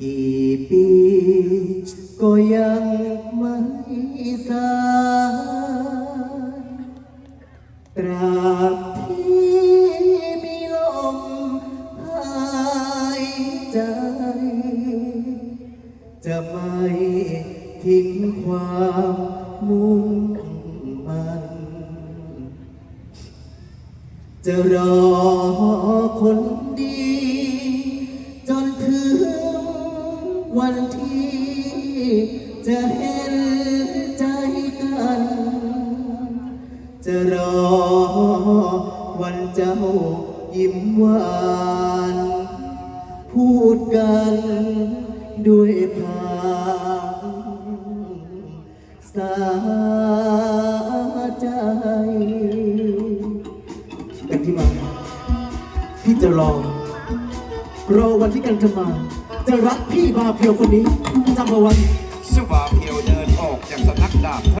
กี่ปีก็ยังไม่สายตราบที่มีลมหายใจ จะไม่ทิ้งความมุ่งมันจะรอคน วันที่จะเห็นใจกัน จะรอวันเจ้ายิ้มหวาน พูดกันด้วยพางสาใจกันที่มาพี่จะรอ รอวันที่กันจะมา จะรักพี่บาเพียวคนนี้จำเอาไว้สุบาเพียวเดินออกจากสำนักดาบ